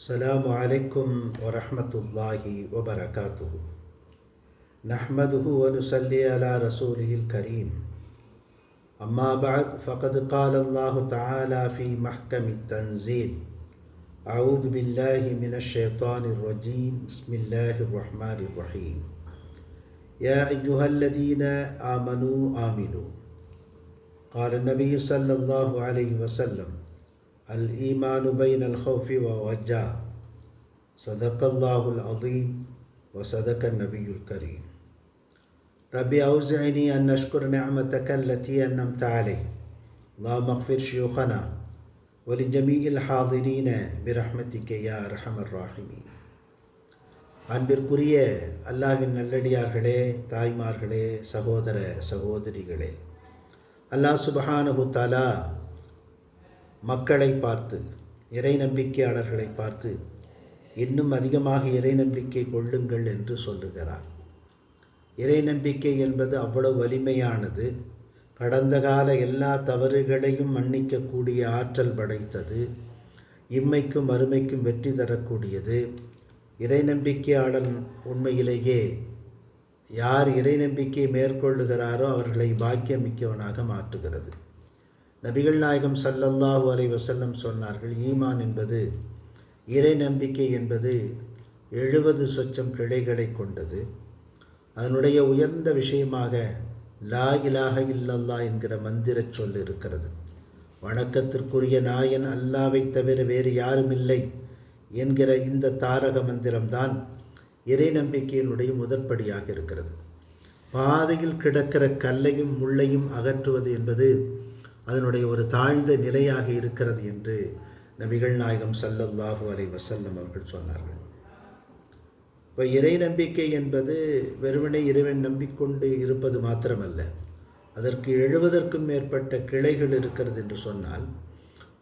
السلام عليكم ورحمة الله وبركاته. نحمده ونصلي على رسوله الكريم. أما بعد فقد قال الله تعالى في محكم التنزيل أعوذ بالله من الشيطان الرجيم. بسم الله الرحمن الرحيم. يا أيها الذين آمنوا آمنوا. قال النبي صلى الله عليه وسلم الإيمان بين الخوف والرجاء صدق الله العظيم وصدق النبي الكريم ربي أوزعني أن نشكر نعمتك التي أنمت عليه اللهم اغفر شيوخنا ولجميع الحاضرين برحمتك يا أرحم الراحمين அன்பிற்குரிய அல்லாஹின் நல்லடியார்களே தாய்மார்களே சகோதர சகோதரிகளே அல்லாஹ் சுபஹானஹு தாலா மக்களை பார்த்து இறை நம்பிக்கையாளர்களை பார்த்து இன்னும் அதிகமாக இறை நம்பிக்கை கொள்ளுங்கள் என்று சொல்லுகிறார். இறை நம்பிக்கை என்பது அவ்வளவு வலிமையானது. கடந்த கால எல்லா தவறுகளையும் மன்னிக்கக்கூடிய ஆற்றல் படைத்தது. இம்மைக்கும் மறுமைக்கும் வெற்றி தரக்கூடியது. இறை நம்பிக்கையாளன் உண்மையிலேயே யார் இறை நம்பிக்கை மேற்கொள்ளுகிறாரோ அவர்களை பாக்கியமிக்கவனாக மாற்றுகிறது. நபிகள் நாயகம் சல்லல்லாஹு அலை வசல்லம் சொன்னார்கள் ஈமான் என்பது இறை நம்பிக்கை என்பது எழுபது சொச்சம் கிளைகளை கொண்டது. அதனுடைய உயர்ந்த விஷயமாக லா இலாக இல்லல்லா என்கிற மந்திர சொல் இருக்கிறது. வணக்கத்திற்குரிய நாயன் அல்லாவை தவிர வேறு யாரும் இல்லை என்கிற இந்த தாரக மந்திரம்தான் இறை நம்பிக்கையினுடைய முதற்படியாக இருக்கிறது. பாதையில் கிடக்கிற கல்லையும் முள்ளையும் அகற்றுவது என்பது அதனுடைய ஒரு தாழ்ந்த நிலையாக இருக்கிறது என்று நபிகள் நாயகம் சல்லல்லாஹு அலை வசல்லம் அவர்கள் சொன்னார்கள். இப்போ இறை நம்பிக்கை என்பது வெறுமனே இறைவன் நம்பிக்கொண்டு இருப்பது மாத்திரமல்ல. அதற்கு எழுபதற்கும் மேற்பட்ட கிளைகள் இருக்கிறது என்று சொன்னால்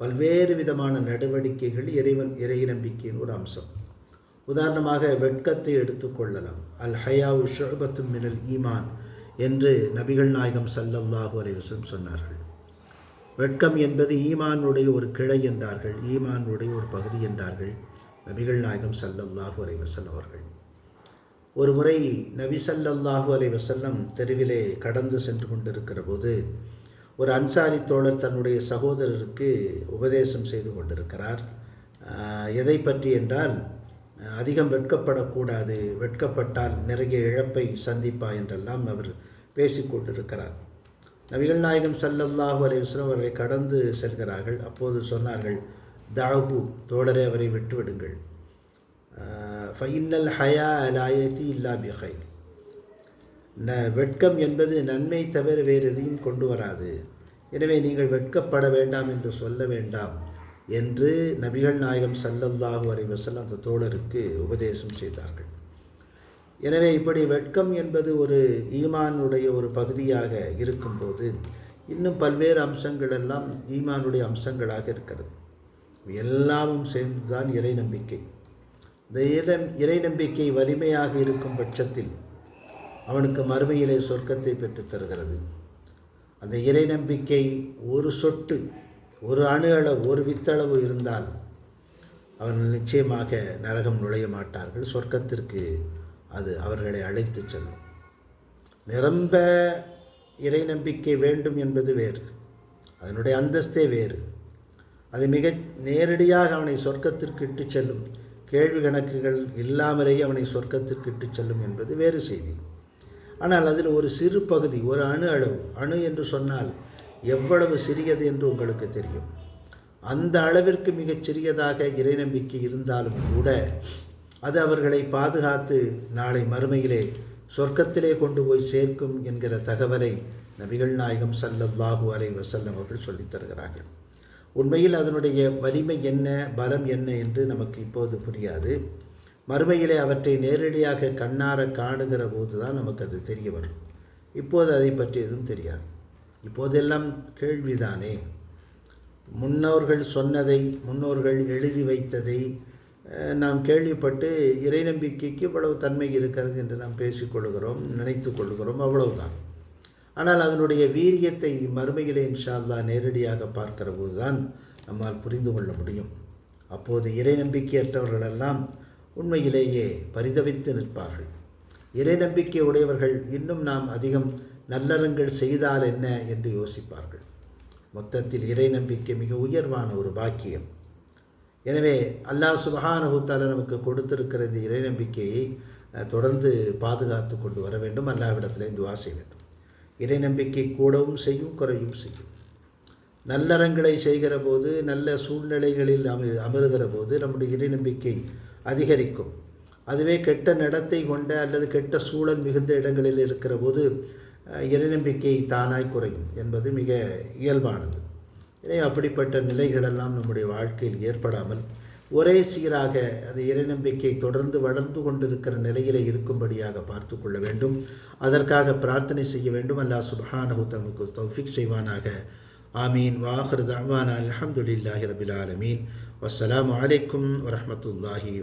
பல்வேறு விதமான நடவடிக்கைகள் இறைவன் இறை நம்பிக்கையின் ஒரு அம்சம். உதாரணமாக வெட்கத்தை எடுத்துக்கொள்ளலாம் அல் ஹயாவு ஷோபத்து மினல் ஈமான் என்று நபிகள் நாயகம் சல்லல்லாஹு அலைவசம் சொன்னார்கள். வெட்கம் என்பது ஈமானுடைய ஒரு கிளை என்றார்கள் ஈமானுடைய ஒரு பகுதி என்றார்கள் நபிகள் நாயகம் சல்லல்லாஹு அலை வசல்லம் அவர்கள். ஒரு முறை நபி சல்லல்லாஹு அலை வசல்லம் தெருவிலே கடந்து சென்று கொண்டிருக்கிற போது ஒரு அன்சாரி தோழர் தன்னுடைய சகோதரருக்கு உபதேசம் செய்து கொண்டிருக்கிறார். எதை பற்றி என்றால் அதிகம் வெட்கப்படக்கூடாது வெட்கப்பட்டால் நிறைய இழப்பை சந்திப்பா என்றெல்லாம் அவர் பேசிக்கொண்டிருக்கிறார் நபிகள் நாயகம் சல்லல்லாஹு அலைவஸ்லம் அவர்களை கடந்து செல்கிறார்கள். அப்போது சொன்னார்கள் தாகு தோழரை அவரை விட்டுவிடுங்கள் ஃபைன்னல் ஹயா அலாயத்தி இல்லா பிஹை ந வெட்கம் என்பது நன்மை தவிர வேறு எதையும் கொண்டு வராது. எனவே நீங்கள் வெட்கப்பட வேண்டாம் என்று சொல்ல வேண்டாம் என்று நபிகள் நாயகம் சல்லல்லாஹு அலைவசல் அந்த தோழருக்கு உபதேசம் செய்தார்கள். எனவே இப்படி வெட்கம் என்பது ஒரு ஈமானுடைய ஒரு பகுதியாக இருக்கும்போது இன்னும் பல்வேறு அம்சங்கள் எல்லாம் ஈமானுடைய அம்சங்களாக இருக்கிறது. எல்லாமும் சேர்ந்துதான் இறை நம்பிக்கை. இந்த இறை இறை நம்பிக்கை வலிமையாக இருக்கும் பட்சத்தில் அவனுக்கு மறுமையிலே சொர்க்கத்தை பெற்றுத் தருகிறது. அந்த இறை நம்பிக்கை ஒரு சொட்டு ஒரு அணு அளவு ஒரு வித்தளவு இருந்தால் அவர்கள் நிச்சயமாக நரகம் நுழைய மாட்டார்கள். சொர்க்கத்திற்கு அது அவர்களை அழைத்து செல்லும். நிரம்ப இறை நம்பிக்கை வேண்டும் என்பது வேறு. அதனுடைய அந்தஸ்தே வேறு. அது மிக நேரடியாக அவனை சொர்க்கத்திற்கு இட்டு செல்லும். கேள்வி கணக்குகள் இல்லாமலேயே அவனை சொர்க்கத்திற்கு இட்டு செல்லும் என்பது வேறு செய்தி. ஆனால் அதில் ஒரு சிறு பகுதி ஒரு அணு அளவு அணு என்று சொன்னால் எவ்வளவு சிறியது என்று உங்களுக்கு தெரியும். அந்த அளவிற்கு மிகச் சிறியதாக இறை நம்பிக்கை இருந்தாலும் கூட அது அவர்களை பாதுகாத்து நாளை மறுமையிலே சொர்க்கத்திலே கொண்டு போய் சேர்க்கும் என்கிற தகவலை நபிகள் நாயகம் சல்லல்லாஹு அலை வசல்லம் அவர்கள் சொல்லித் தருகிறார்கள். உண்மையில் அதனுடைய வலிமை என்ன பலம் என்ன என்று நமக்கு இப்போது புரியாது. மறுமையிலே அவற்றை நேரடியாக கண்ணார காணுகிற போது தான் நமக்கு அது தெரிய வரும். இப்போது அதை பற்றி எதுவும் தெரியாது. இப்போதெல்லாம் கேள்விதானே. முன்னோர்கள் சொன்னதை முன்னோர்கள் எழுதி வைத்ததை நாம் கேள்விப்பட்டு இறை நம்பிக்கைக்கு இவ்வளவு தன்மை இருக்கிறது என்று நாம் பேசிக்கொள்கிறோம் நினைத்து கொள்கிறோம் அவ்வளவுதான். ஆனால் அதனுடைய வீரியத்தை மறுமையிலே இன்ஷால்லா நேரடியாக பார்க்கிற போது தான் நம்மால் புரிந்து கொள்ள முடியும். அப்போது இறை நம்பிக்கையற்றவர்களெல்லாம் உண்மையிலேயே பரிதவித்து நிற்பார்கள். இறை நம்பிக்கை உடையவர்கள் இன்னும் நாம் அதிகம் நல்லறங்கள் செய்தால் என்ன என்று யோசிப்பார்கள். மொத்தத்தில் இறை நம்பிக்கை மிக உயர்வான ஒரு பாக்கியம். எனவே அல்லாஹ் சுபஹானஹுத்தால நமக்கு கொடுத்திருக்கிறது இந்த இறை நம்பிக்கையை தொடர்ந்து பாதுகாத்து கொண்டு வர வேண்டும். அல்லாவிடத்திலே துவா செய்ய வேண்டும். இறை நம்பிக்கை கூடவும் செய்யும் குறையும் செய்யும். நல்லறங்களை செய்கிற போது நல்ல சூழ்நிலைகளில் அமு அமருகிற போது நம்முடைய இறை நம்பிக்கை அதிகரிக்கும். அதுவே கெட்ட நடத்தை கொண்ட அல்லது கெட்ட சூழல் மிகுந்த இடங்களில் இருக்கிற போது இறை நம்பிக்கை தானாய் குறையும் என்பது மிக இயல்பானது. எனவே அப்படிப்பட்ட நிலைகளெல்லாம் நம்முடைய வாழ்க்கையில் ஏற்படாமல் ஒரே சீராக அது இறை நம்பிக்கை தொடர்ந்து வளர்ந்து கொண்டிருக்கிற நிலையிலே இருக்கும்படியாக பார்த்து கொள்ள வேண்டும். அதற்காக பிரார்த்தனை செய்ய வேண்டும். அல்லா சுப்ஹானஹு தமக்கு தௌஃபிக் செய்வானாக. ஆமீன். வாஹர் தவானா அலமதுல்லாஹி ரபில் ஆலமீன். வஸ்ஸலாமு அலைக்கும் வரஹ்மத்துல்லாஹி